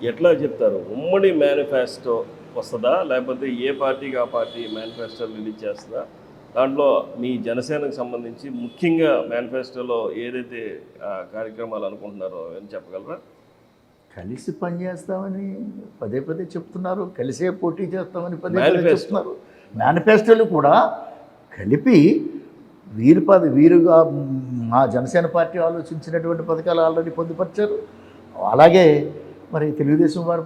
ఎట్లా చెప్తారు? ఉమ్మడి మేనిఫెస్టో వస్తుందా? లేకపోతే ఏ పార్టీకి ఆ పార్టీ మేనిఫెస్టో రిలీజ్ చేస్తుందా? దాంట్లో మీ జనసేనకు సంబంధించి ముఖ్యంగా మేనిఫెస్టోలో ఏదైతే కార్యక్రమాలు అనుకుంటున్నారో అని చెప్పగలరా? కలిసి పనిచేస్తామని పదే పదే చెప్తున్నారు. కలిసే పోటీ చేస్తామని పదే పదే. చెప్తున్నారు. మేనిఫెస్టోలు కూడా కలిపి వీరు పద వీరుగా మ్, మా జనసేన పార్టీ ఆలోచించినటువంటి పథకాలు ఆల్రెడీ పొందుపరిచారు. అలాగే మరి తెలుగుదేశం వారు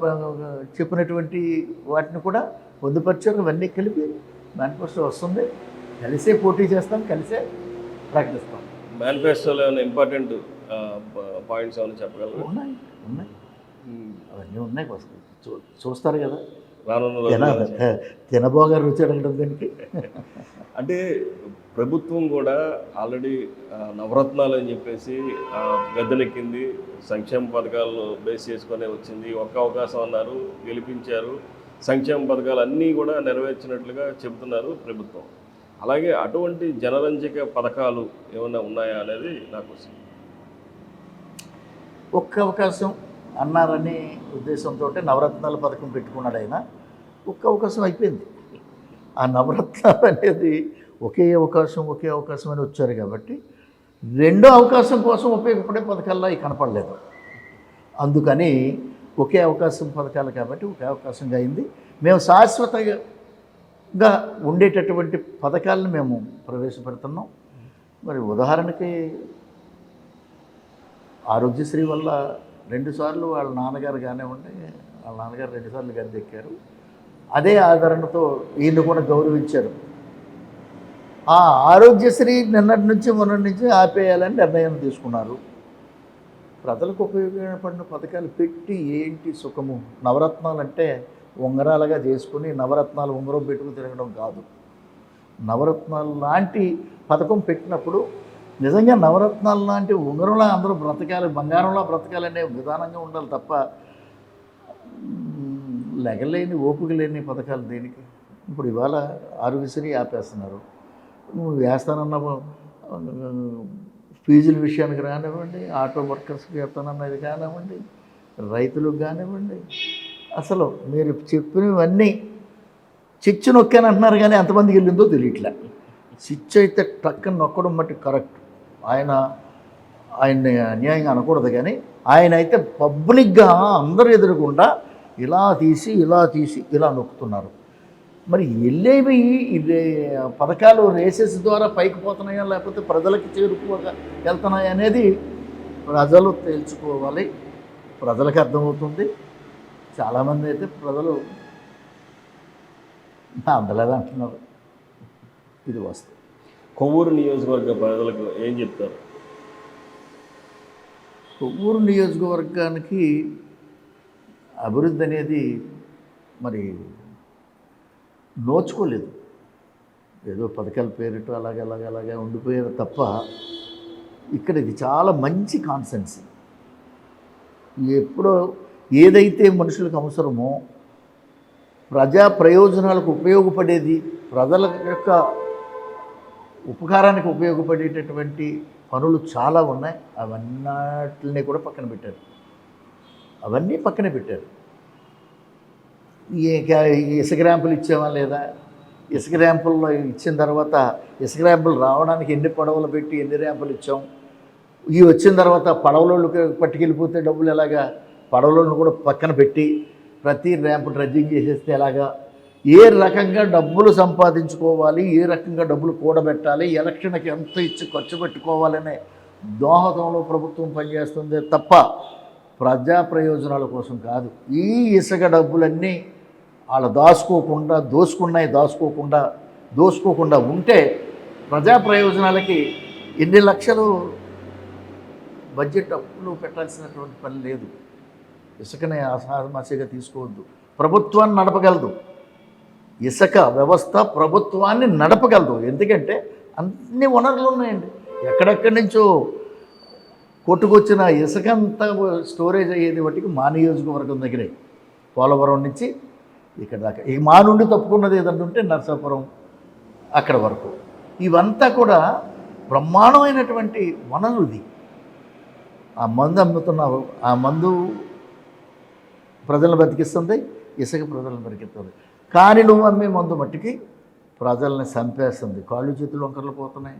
చెప్పినటువంటి వాటిని కూడా పొందుపరిచారు. ఇవన్నీ కలిపి మేనిఫెస్టో వస్తుంది. కలిసే పోటీ చేస్తాం కలిసే ప్రకటిస్తాం. మేనిఫెస్టోలో ఏమైనా ఇంపార్టెంట్ పాయింట్స్ ఏమైనా చెప్పగలరా? ఉన్నాయి ఉన్నాయి. అవన్నీ ఉన్నాయి వస్తాయి చూ చూస్తారు కదా. రానున్న తిన రోజుల్లో తినబోగా రుచి అడగడం దీనికి? అంటే ప్రభుత్వం కూడా ఆల్రెడీ నవరత్నాలు అని చెప్పేసి గద్దెనెక్కింది. సంక్షేమ పథకాలు బేస్ చేసుకునే వచ్చింది. ఒక్క అవకాశం అన్నారు గెలిపించారు. సంక్షేమ పథకాలు అన్నీ కూడా నెరవేర్చినట్లుగా చెబుతున్నారు ప్రభుత్వం. అలాగే అటువంటి జనరంజక పథకాలు ఏమైనా ఉన్నాయా అనేది నాకు క్వశ్చన్. ఒక్క అవకాశం అన్నారనే ఉద్దేశంతో నవరత్నాల పథకం పెట్టుకున్నాడు ఆయన. ఒక్క అవకాశం అయిపోయింది. ఆ నవరత్నాలు అనేది ఒకే అవకాశం ఒకే అవకాశం అని వచ్చారు కాబట్టి రెండో అవకాశం కోసం ఉపయోగపడే పథకాల్లో అవి కనపడలేదు. అందుకని ఒకే అవకాశం పథకాలు కాబట్టి ఒకే అవకాశంగా అయింది. మేము శాశ్వతంగా ఉండేటటువంటి పథకాలను మేము ప్రవేశపెడుతున్నాం. మరి ఉదాహరణకి ఆరోగ్యశ్రీ వల్ల రెండుసార్లు వాళ్ళ నాన్నగారు కానివ్వండి వాళ్ళ నాన్నగారు రెండుసార్లు గద్దెక్కారు. అదే ఆదరణతో ఈయన కూడా గౌరవించారు. ఆ ఆరోగ్యశ్రీ నిన్నటి నుంచి మొన్నటి నుంచి ఆపేయాలని నిర్ణయం తీసుకున్నారు. ప్రజలకు ఉపయోగపడిన పథకాలు పెట్టి ఏంటి సుఖము? నవరత్నాలు అంటే ఉంగరాలుగా చేసుకుని నవరత్నాలు ఉంగరం పెట్టుకుని తిరగడం కాదు. నవరత్నాలు లాంటి పథకం పెట్టినప్పుడు నిజంగా నవరత్నాలు లాంటి ఉంగరంలా అందరూ బ్రతకాలి బంగారంలా బ్రతకాలనే విధానంగా ఉండాలి తప్ప లెగలేని ఓపిక లేని పథకాలు దేనికి? ఇప్పుడు ఇవాళ ఆరోగ్యశ్రీ ఆపేస్తున్నారు. నువ్వు వేస్తానన్న ఫీజుల విషయానికి రానివ్వండి ఆటో వర్కర్స్కి వేస్తానన్నది కానివ్వండి రైతులకు కానివ్వండి. అసలు మీరు చెప్పినవన్నీ చిచ్చు నొక్కాను అంటున్నారు కానీ ఎంతమందికి వెళ్ళిందో తెలియట్లే. చిచ్చు అయితే టక్కన నొక్కడం మట్టి కరెక్ట్. ఆయన ఆయన్ని అన్యాయంగా అనకూడదు కానీ ఆయన అయితే పబ్లిక్గా అందరు ఎదురకుండా ఇలా తీసి ఇలా తీసి ఇలా నొక్కుతున్నారు. మరి వెళ్ళేవి ఇది పథకాలు రేసెస్ ద్వారా పైకి పోతున్నాయా లేకపోతే ప్రజలకి చేరుకోగా వెళ్తున్నాయా అనేది ప్రజలు తేల్చుకోవాలి ప్రజలకు అర్థమవుతుంది. చాలామంది అయితే ప్రజలు అందలేదు అంటున్నారు? ఇది వస్తుంది కొవ్వూరు నియోజకవర్గ ప్రజలకు ఏం చెప్తారు? కొవ్వూరు నియోజకవర్గానికి అభివృద్ధి అనేది మరి నోచుకోలేదు. ఏదో పథకాల పేరిట అలాగే అలాగే అలాగే ఉండిపోయారు తప్ప ఇక్కడ ఇది చాలా మంచి కాన్సెన్సీ. ఎప్పుడో ఏదైతే మనుషులకు అవసరమో ప్రజా ప్రయోజనాలకు ఉపయోగపడేది ప్రజల యొక్క ఉపకారానికి ఉపయోగపడేటటువంటి పనులు చాలా ఉన్నాయి. అవన్నిటిని కూడా పక్కన పెట్టారు. అవన్నీ పక్కన పెట్టారు. ఇసుక ర్యాంపులు ఇచ్చామా లేదా? ఇసుక ర్యాంపుల్లో ఇచ్చిన తర్వాత ఇసుక ర్యాంపులు రావడానికి ఎన్ని పడవలు పెట్టి ఎన్ని ర్యాంపులు ఇచ్చాం? ఇవి వచ్చిన తర్వాత పడవలోళ్ళకి పట్టుకెళ్ళిపోతే డబ్బులు ఎలాగా? పడవలను కూడా పక్కన పెట్టి ప్రతి ర్యాంపు డ్రెడ్జింగ్ చేసేస్తే ఎలాగా? ఏ రకంగా డబ్బులు సంపాదించుకోవాలి? ఏ రకంగా డబ్బులు కూడబెట్టాలి? ఎలక్షన్కి ఎంత ఇచ్చి ఖర్చు పెట్టుకోవాలనే దోహదంలో ప్రభుత్వం పనిచేస్తుంది తప్ప ప్రజా ప్రయోజనాల కోసం కాదు. ఈ ఇసుక డబ్బులన్నీ వాళ్ళు దాచుకోకుండా దోసుకున్నాయి దాచుకోకుండా దోసుకోకుండా ఉంటే ప్రజా ప్రయోజనాలకి ఎన్ని లక్షలు బడ్జెట్ అప్పులు పెట్టాల్సినటువంటి పని లేదు. ఇసుకని అసామస్యగా తీసుకోవద్దు. ప్రభుత్వాన్ని నడపగలదు. ఇసుక వ్యవస్థ ప్రభుత్వాన్ని నడపగలదు. ఎందుకంటే అన్ని వనరులు ఉన్నాయండి. ఎక్కడెక్కడి నుంచో కొట్టుకొచ్చిన ఇసుక అంతా స్టోరేజ్ అయ్యేది వాటికి మా నియోజకవర్గం దగ్గరే పోలవరం నుంచి ఇక్కడ దాకా. ఈ మా నుండి తప్పుకున్నది ఏదంటుంటే ఉంటే నర్సాపురం అక్కడ వరకు. ఇవంతా కూడా బ్రహ్మాండమైనటువంటి వనరుది ఆ మందు అమ్ముతున్నారు ఆ మందు ప్రజలను బతికిస్తుంది ఇసుక ప్రజలను బతికిస్తుంది. కానీ నువ్వు అమ్మే మందు మట్టికి ప్రజల్ని చంపేస్తుంది. కాళ్ళు చేతులు వంకర్లు పోతున్నాయి.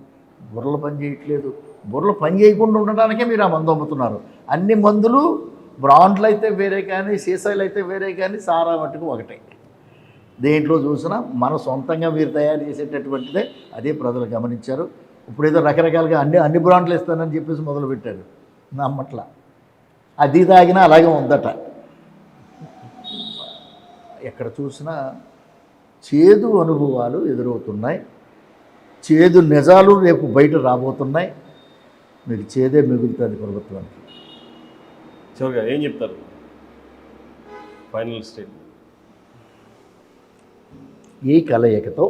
బుర్రలు పని చేయట్లేదు. బుర్రలు పని చేయకుండా ఉండడానికే మీరు ఆ మందు అమ్ముతున్నారు. అన్ని మందులు బ్రాండ్లు అయితే వేరే కానీ సీసాలు అయితే వేరే కానీ సారా మట్టుకు ఒకటే. దేంట్లో చూసినా మన సొంతంగా మీరు తయారు చేసేటటువంటిదే అదే ప్రజలు గమనించారు. ఇప్పుడు ఏదో రకరకాలుగా అన్ని అన్ని బ్రాండ్లు ఇస్తానని చెప్పేసి మొదలుపెట్టారు. నమ్మట్లా. అది తాగినా అలాగే ఉందట. ఎక్కడ చూసినా చేదు అనుభవాలు ఎదురవుతున్నాయి. చేదు నిజాలు రేపు బయట రాబోతున్నాయి. మీకు చేదే మిగులుతుంది ప్రభుత్వానికి. చివరిగా ఏం చెప్తారు? Final state. ఈ కలయికతో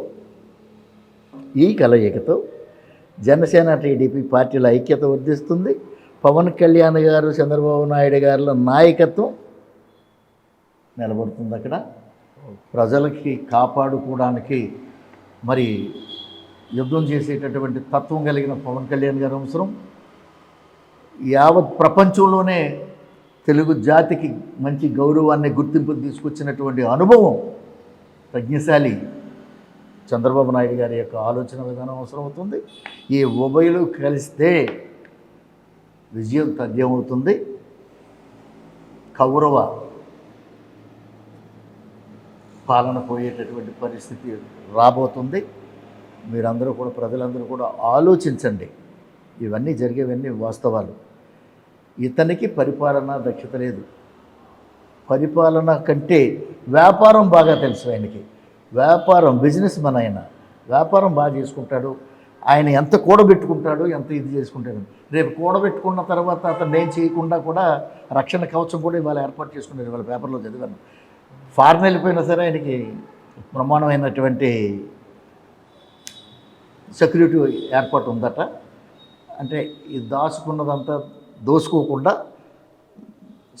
ఈ కలయికతో జనసేన టీడీపీ పార్టీల ఐక్యత వర్ధిస్తుంది. పవన్ కళ్యాణ్ గారు చంద్రబాబు నాయుడు గారుల నాయకత్వం నిలబడుతుంది అక్కడ. ప్రజలకి కాపాడుకోవడానికి మరి యుద్ధం చేసేటటువంటి తత్వం కలిగిన పవన్ కళ్యాణ్ గారి అవసరం. యావత్ ప్రపంచంలోనే తెలుగు జాతికి మంచి గౌరవాన్ని గుర్తింపు తీసుకొచ్చినటువంటి అనుభవం ప్రజ్ఞశాలి చంద్రబాబు నాయుడు గారి యొక్క ఆలోచన విధానం అవసరం అవుతుంది. ఈ ఉభయలు కలిస్తే విజయం తథ్యమవుతుంది కౌరవ పాలన పోయేటటువంటి పరిస్థితి రాబోతుంది. మీరందరూ కూడా ప్రజలందరూ కూడా ఆలోచించండి. ఇవన్నీ జరిగేవన్నీ వాస్తవాలు. ఇతనికి పరిపాలన దక్షత లేదు. పరిపాలన కంటే వ్యాపారం బాగా తెలుసు ఆయనకి. వ్యాపారం బిజినెస్ మన ఆయన. వ్యాపారం బాగా చేసుకుంటాడు. ఆయన ఎంత కూడబెట్టుకుంటాడు ఎంత ఇది చేసుకుంటాడు. రేపు కూడబెట్టుకున్న తర్వాత అతను ఏం చేయకుండా కూడా రక్షణ కవచం కూడా ఇవాళ ఏర్పాటు చేసుకున్నారు. ఇవాళ పేపర్లో చదివాను. ఫారెన్ వెళ్ళిపోయినా సరే ఆయనకి ప్రమాణమైనటువంటి సెక్యూరిటీ ఏర్పాటు ఉందట. అంటే ఈ దాచుకున్నదంతా దోసుకోకుండా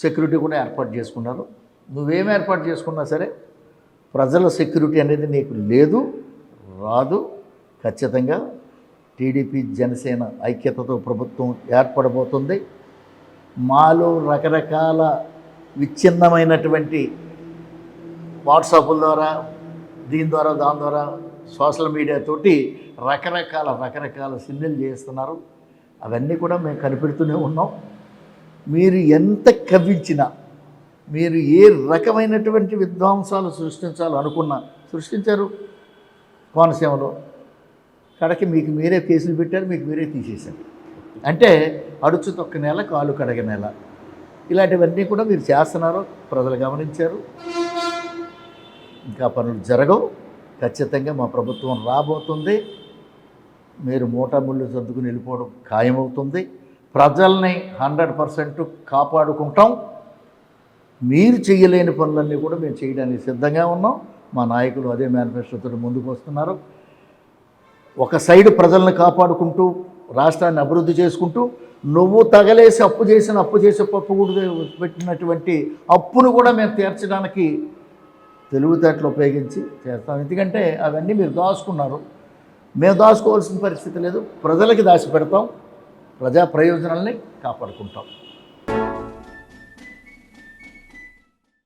సెక్యూరిటీ కూడా ఏర్పాటు చేసుకున్నారు. నువ్వేం ఏర్పాటు చేసుకున్నా సరే ప్రజల సెక్యూరిటీ అనేది నీకు లేదు రాదు. ఖచ్చితంగా టీడీపీ జనసేన ఐక్యతతో ప్రభుత్వం ఏర్పడబోతుంది. మాలో రకరకాల విచ్ఛిన్నమైనటువంటి వాట్సాప్ల ద్వారా దీని ద్వారా దాని ద్వారా సోషల్ మీడియా తోటి రకరకాల రకరకాల సిన్నెలు చేస్తున్నారు. అవన్నీ కూడా మేము కనిపెడుతూనే ఉన్నాం. మీరు ఎంత కవ్వించినా మీరు ఏ రకమైనటువంటి విద్వాంసాలు సృష్టించాలి అనుకున్నా సృష్టించారు కోనసీమలో. కడకి మీకు మీరే కేసులు పెట్టారు మీకు మీరే తీసేశారు. అంటే అడుచు తొక్క నెల కాలు కడగ నెల. ఇలాంటివన్నీ కూడా మీరు చేస్తున్నారు ప్రజలు గమనించారు. ఇంకా పనులు జరగవు. ఖచ్చితంగా మా ప్రభుత్వం రాబోతుంది. మీరు మూటముళ్ళు సర్దుకుని వెళ్ళిపోవడం ఖాయమవుతుంది. ప్రజల్ని హండ్రెడ్ పర్సెంట్ కాపాడుకుంటాం. మీరు చేయలేని పనులన్నీ కూడా మేము చేయడానికి సిద్ధంగా ఉన్నాం. మా నాయకులు అదే మేనిఫెస్టోతో ముందుకు వస్తున్నారు. ఒక సైడ్ ప్రజల్ని కాపాడుకుంటూ రాష్ట్రాన్ని అభివృద్ధి చేసుకుంటూ నువ్వు తగలేసి అప్పు చేసిన అప్పు చేసే పప్పు కూడా పెట్టినటువంటి అప్పును కూడా మేము తీర్చడానికి తెలివితేటలు ఉపయోగించి చేస్తాం. ఎందుకంటే అవన్నీ మీరు దాచుకున్నారు. మేము దాచుకోవాల్సిన పరిస్థితి లేదు. ప్రజలకి దాచి పెడతాం ప్రజా ప్రయోజనాల్ని కాపాడుకుంటాం.